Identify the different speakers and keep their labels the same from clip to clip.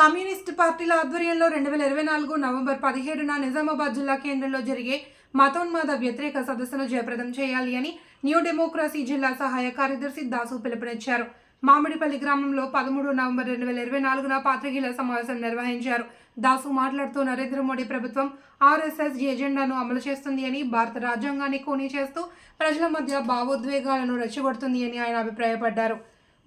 Speaker 1: Communist పార్టీల ఆధ్వర్యంలో రెండు వేల ఇరవై నాలుగు నవంబర్ పదిహేడున నిజామాబాద్ జిల్లా కేంద్రంలో జరిగే మతోన్మాద వ్యతిరేక సదస్సును జయప్రదం చేయాలి అని న్యూ డెమోక్రసీ జిల్లా సహాయ కార్యదర్శి దాసు పిలుపునిచ్చారు. మామిడిపల్లి గ్రామంలో పదమూడు నవంబర్ రెండు వేల ఇరవై నాలుగున పాత్రికేయుల సమావేశం నిర్వహించారు. దాసు మాట్లాడుతూ నరేంద్ర మోడీ ప్రభుత్వం ఆర్ఎస్ఎస్ ఎజెండాను అమలు చేస్తుంది అని భారత రాజ్యాంగాన్ని కూనీ చేస్తూ ప్రజల మధ్య భావోద్వేగాలను రెచ్చగొడుతుంది అని ఆయన అభిప్రాయపడ్డారు.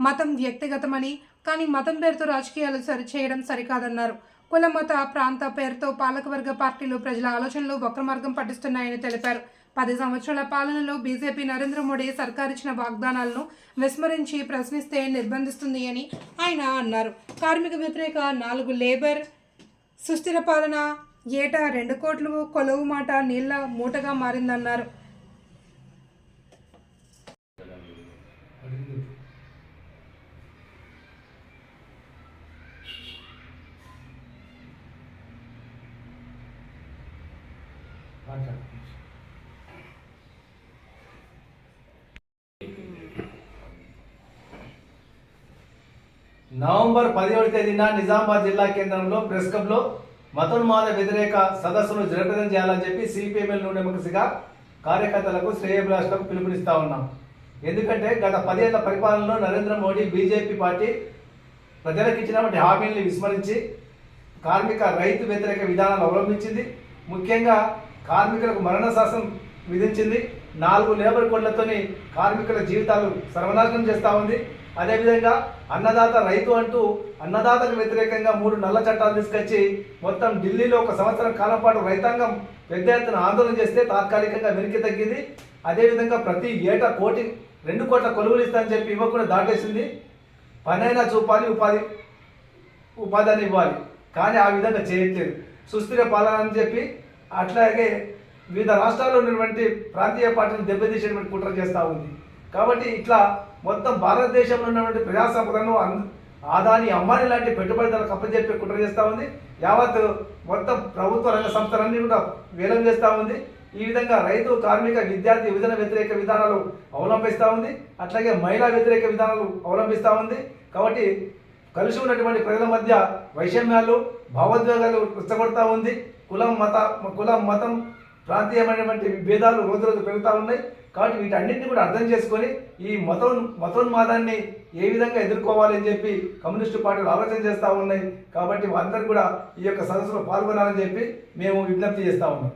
Speaker 1: మతం వ్యక్తిగతమని కానీ మతం పేరుతో రాజకీయాలు సరిచేయడం సరికాదన్నారు. కుల మత ప్రాంత పేరుతో పాలకవర్గ పార్టీలు ప్రజల ఆలోచనలు వక్రమార్గం పట్టిస్తున్నాయని తెలిపారు. పది సంవత్సరాల పాలనలో బీజేపీ నరేంద్ర మోడీ సర్కార్ ఇచ్చిన వాగ్దానాలను విస్మరించి ప్రశ్నిస్తే నిర్బంధిస్తుంది అని ఆయన అన్నారు. కార్మిక వ్యతిరేక నాలుగు లేబర్ సుస్థిర పాలన ఏటా రెండు కోట్లు కొలువు మాట నీళ్ళ మూటగా మారిందన్నారు.
Speaker 2: నవంబర్ పదిహేడు తేదీన నిజామాబాద్ జిల్లా కేంద్రంలో ప్రెస్ క్లబ్లో మతోన్మాద వ్యతిరేక సదస్సును జరపదం చేయాలని చెప్పి సిపిఎంఎల్ డెమోక్రసీగా కార్యకర్తలకు శ్రేయభిలాషులకు పిలుపునిస్తా ఉన్నాం. ఎందుకంటే గత పదేళ్ళ పరిపాలనలో నరేంద్ర మోడీ బీజేపీ పార్టీ ప్రజలకు ఇచ్చినటువంటి హామీల్ని విస్మరించి కార్మిక రైతు వ్యతిరేక విధానాలు అవలంబించింది. ముఖ్యంగా కార్మికులకు మరణ శాసనం విధించింది. నాలుగు లేబర్ కోడ్లతోని కార్మికుల జీవితాలు సర్వనాశనం చేస్తూ ఉంది. అదేవిధంగా అన్నదాత రైతు అంటూ అన్నదాతకు వ్యతిరేకంగా మూడు నల్ల చట్టాలు తీసుకొచ్చి మొత్తం ఢిల్లీలో ఒక సంవత్సరం కాలం పాటు రైతాంగం పెద్ద ఎత్తున ఆందోళన చేస్తే తాత్కాలికంగా వెనక్కి తగ్గింది. అదేవిధంగా ప్రతి ఏటా కోటి రెండు కోట్ల కొలువులు ఇస్తానని చెప్పి ఇవ్వకుండా దాటేసింది. పనైనా చూపాలి ఉపాధి ఉపాధి అని ఇవ్వాలి. కానీ ఆ విధంగా చేయట్లేదు. సుస్థిర పాలన అని చెప్పి అట్లాగే వివిధ రాష్ట్రాల్లో ఉన్నటువంటి ప్రాంతీయ పార్టీలు దెబ్బతీసేటువంటి కుట్ర చేస్తూ ఉంది. కాబట్టి ఇట్లా మొత్తం భారతదేశంలో ఉన్నటువంటి ప్రజా సంపదను ఆదాని అంబానీ లాంటి పెట్టుబడిదారులకు అప్పచెప్పే కుట్ర చేస్తూ ఉంది. యావత్ మొత్తం ప్రభుత్వ రంగ సంస్థలన్నీ కూడా వేలం చేస్తూ ఉంది. ఈ విధంగా రైతు కార్మిక విద్యార్థి విభజన వ్యతిరేక విధానాలు అవలంబిస్తూ ఉంది. అట్లాగే మహిళా వ్యతిరేక విధానాలు అవలంబిస్తూ ఉంది. కాబట్టి కలిసి ఉన్నటువంటి ప్రజల మధ్య వైషమ్యాలు భావోద్వేగాలు రెచ్చగొడతా ఉంది. కులం మత కులం మతం ప్రాంతీయమైనటువంటి భేదాలు రోజు రోజు పెరుగుతూ ఉన్నాయి. కాబట్టి వీటన్నింటినీ కూడా అర్థం చేసుకొని ఈ మతం మతోన్మాదాన్ని ఏ విధంగా ఎదుర్కోవాలని చెప్పి కమ్యూనిస్టు పార్టీలు ఆలోచన చేస్తూ ఉన్నాయి. కాబట్టి అందరూ కూడా ఈ యొక్క సదస్సులో పాల్గొనాలని చెప్పి మేము విజ్ఞప్తి చేస్తూ ఉన్నాం.